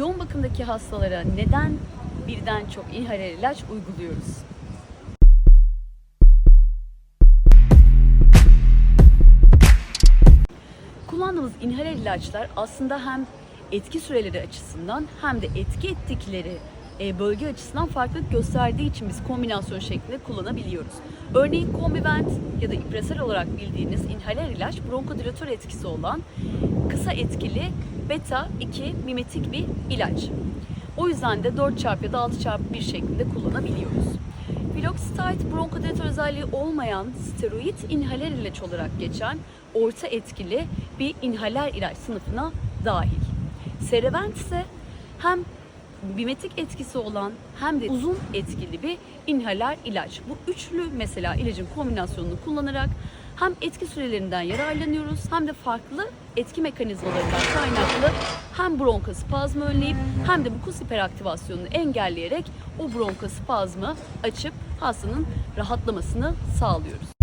yoğun bakımdaki hastalara neden birden çok inhaler ilaç uyguluyoruz? Kullandığımız inhaler ilaçlar aslında hem etki süreleri açısından hem de etki ettikleri e, bölge açısından farklılık gösterdiği için biz kombinasyon şeklinde kullanabiliyoruz. Örneğin Combivent ya da ipresal olarak bildiğiniz inhaler ilaç bronkodilatör etkisi olan kısa etkili beta 2 mimetik bir ilaç. O yüzden de 4 çarpı ya da 6 çarpı 1 şeklinde kullanabiliyoruz. Filoxitide bronkodilatör özelliği olmayan steroid inhaler ilaç olarak geçen orta etkili bir inhaler ilaç sınıfına dahil. Serevent ise hem bimetik etkisi olan hem de uzun etkili bir inhaler ilaç. Bu üçlü mesela ilacın kombinasyonunu kullanarak hem etki sürelerinden yararlanıyoruz hem de farklı etki mekanizmalarından kaynaklı hem bronkospazmı önleyip hem de mukus hiperaktivasyonunu engelleyerek o bronkospazmı açıp hastanın rahatlamasını sağlıyoruz.